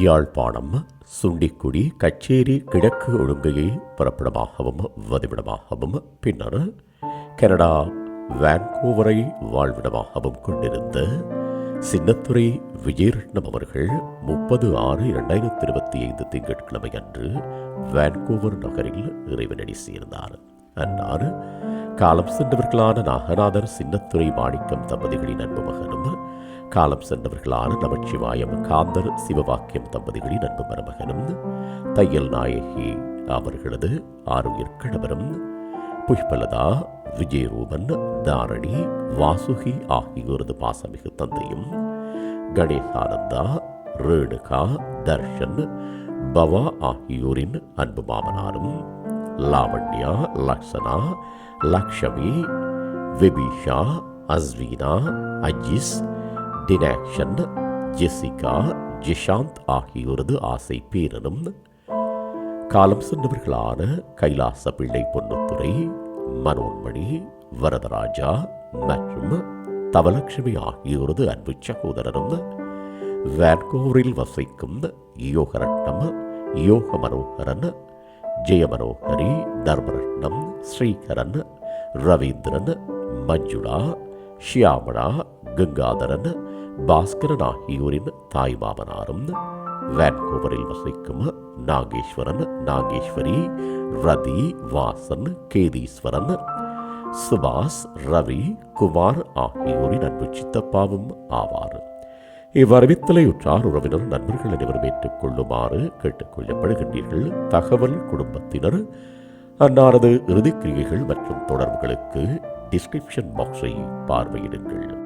யாழ்ப்பாணம் சுண்டிக்குடி கச்சேரி கிழக்கு ஒழுங்கையை புறப்படமாகவும் வதிவிடமாகவும் பின்னர் கனடா வான்கூவரை வாழ்விடமாகவும் கொண்டிருந்த சின்னத்துறை விஜயரட்னம் அவர்கள் முப்பது ஆறு இரண்டாயிரத்தி இருபத்தி ஐந்து திங்கட்கிழமை அன்று வான்கூவர் நகரில் இறைவனடி சேர்ந்தார். அன்னார் காலம் சென்றவர்களான நாகநாதர் சின்னத்துறை மாணிக்கம் தம்பதிகளின் அன்பு மகனும் காலம் சென்றவர்களான நமச்சிவாயம் காந்தர் சிவவாக்கியம் தம்பதிகளின் அன்பு மருமகனும் தையல் நாயகி அவர்களது ஆரோக்கிய கணவரும் புஷ்பலதா விஜயரூபன் தாரணி வாசுகி ஆகியோரது பாசமிகு தந்தையும் கணேசானந்தா ரேணுகா தர்ஷன் பவா ஆகியோரின் அன்பு மாமனாரும் லாவண்யா லக்ஷனா லக்ஷமி விபிஷா அஸ்வீனா அஜிஸ் டினாக்ஷன் ஜெசிகா ஜிஷாந்த் ஆகியோரது ஆசை பேரனும் காலம் சென்றவர்களான கைலாச பிள்ளை பொன்னுத்துறை மனோன்மணி வரதராஜா மற்றும் தவலட்சுமி ஆகியோரது அன்பு சகோதரரும் வான்கோவரில் வசிக்கும் யோகரட்னம் யோக மனோகரன் ஜெயமனோகரி தர்மரட்னம் ஸ்ரீகரன் ரவீந்திரன் மஞ்சுளா ஷியாமளா கங்காதரன் பாஸ்கரன் ஆகியோரின் தாய் மாமனாரும் வான்கோவரில் வசிக்கும் நாகேஸ்வரன் நாகேஸ்வரி ரதி வாசன் கேதீஸ்வரன் சுபாஷ் ரவி குமார் ஆகியோரின் அன்பு சித்தப்பாவும் ஆவார். இவ்வறிவித்தலை உற்றார் உறவினர் நண்பர்கள் அனைவரும் ஏற்றுக்கொள்ளுமாறு கேட்டுக்கொள்ளப்படுகின்றீர்கள். தகவல் குடும்பத்தினர் அன்னாரது இறுதிக்கிரியைகள் மற்றும் தொடர்புகளுக்கு டிஸ்கிரிப்ஷன் பாக்ஸை பார்வையிடுங்கள்.